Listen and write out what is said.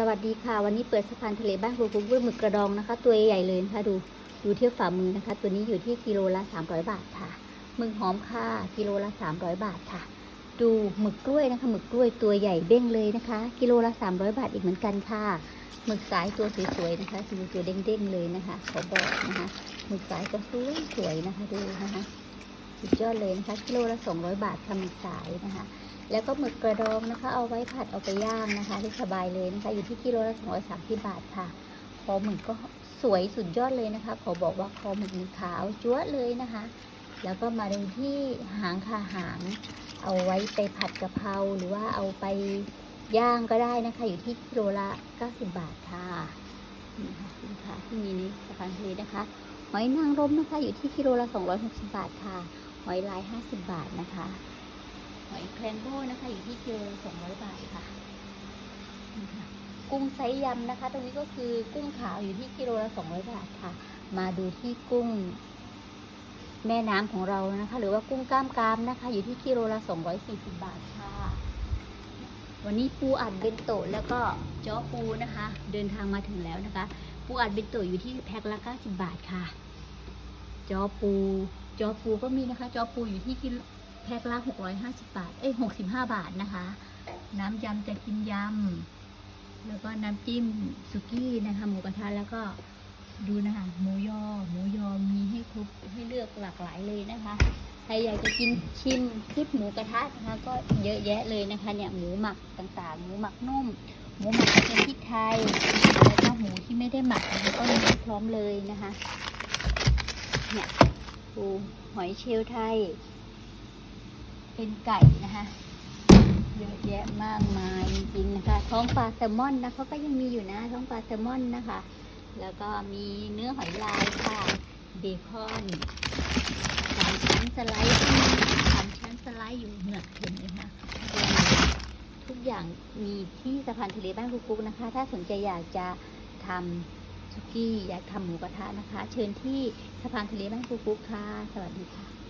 สวัสดีค่ะ วันนี้เปิดสะพานทะเลบ้านครูกุ๊กด้วยหมึกกระดองนะคะ ตัวใหญ่เลยนะคะดูดูเทียบฝ่ามือนะคะ ตัวนี้อยู่ที่กิโลละ 300 บาทค่ะหมึกหอมค่ะกิโลละ 300 บาทค่ะ ดูหมึกกล้วยนะคะหมึกกล้วยตัวใหญ่เบ้งเลยนะคะ กิโลละ 300 บาทอีกเหมือนกันค่ะหมึกสายตัวสวยๆนะคะดูตัวเด้งๆเลยนะคะขอบอกนะคะหมึกสายก็สวยๆนะคะดูนะคะสุดยอดเลยนะคะกิโลละ 200 บาทค่ะหมึกสายนะคะ แล้วก็หมึกกระดองนะคะ เอาไว้ผัดเอาไปย่างนะคะที่สบายเลยนะคะ อยู่ที่กิโลละ230บาทค่ะคอหมึกก็สวยสุดยอดเลยนะคะ ขอบอกว่าคอหมึกมีขาวจั๊วเลยนะคะ แล้วก็มาดูที่หางค่ะหาง เอาไว้ไปผัดกะเพราหรือว่าเอาไปย่างก็ได้นะคะ อยู่ที่กิโลละ90บาทค่ะนี่ค่ะสินค้าที่มีนี้สะพานทะเลนะคะหอยนางรมนะคะ อยู่ที่กิโลละ260บาทค่ะหอยลาย50บาทนะคะ หอยแครงโบ้นะคะ อยู่ที่กิโลละ200บาทค่ะ กุ้งไซยำนะคะ ตรงนี้ก็คือกุ้งขาวอยู่ที่กิโลละ200บาทค่ะ มาดูที่กุ้ง แม่น้ำของเรานะคะ หรือว่ากุ้งกล้ามกรามนะคะ อยู่ที่กิโลละ240บาทค่ะ วันนี้ปูอัดเบนโตะแล้วก็จ้อปูนะคะ เดินทางมาถึงแล้วนะคะ ปูอัดเบนโตะอยู่ที่แพ็คละ90บาทค่ะจอปูจอปูก็มีนะคะจอปูอยู่ที่กิโล แพ็คละ650 บาท เอ้ย65 บาทนะคะ น้ำยำจะกินยำ แล้วก็น้ำจิ้มสุกี้นะคะ หมูกระทะแล้วก็ดูนะคะ หมูยอ หมูยอมีให้ครบให้เลือกหลากหลายเลยนะคะ ใครอยากจะกินชิมคลิปหมูกระทะนะคะ ก็เยอะแยะเลยนะคะ เนี่ยหมูหมักต่างๆ หมูหมักนุ่ม หมูหมักกระเทียมพริกไทย แล้วก็หมูที่ไม่ได้หมักก็มีพร้อมเลยนะคะ เนี่ยปูหอยเชลล์ไทย เป็นไก่นะคะเยอะแยะมากมายจริงๆนะคะ ท้องปลาแซลมอนนะเขาก็ยังมีอยู่นะ ท้องปลาแซลมอนนะคะ แล้วก็มีเนื้อหอยลายค่ะเบคอนสามชั้นสไลด์สามชั้นสไลด์อยู่เหนือเห็นไหมคะทุกอย่างมีที่สะพานทะเลบ้านคุกกุ๊กนะคะ ถ้าสนใจอยากจะทำสุกี้อยากทำหมูกระทะนะคะ เชิญที่สะพานทะเลบ้านคุกกุ๊กค่ะ สวัสดีค่ะ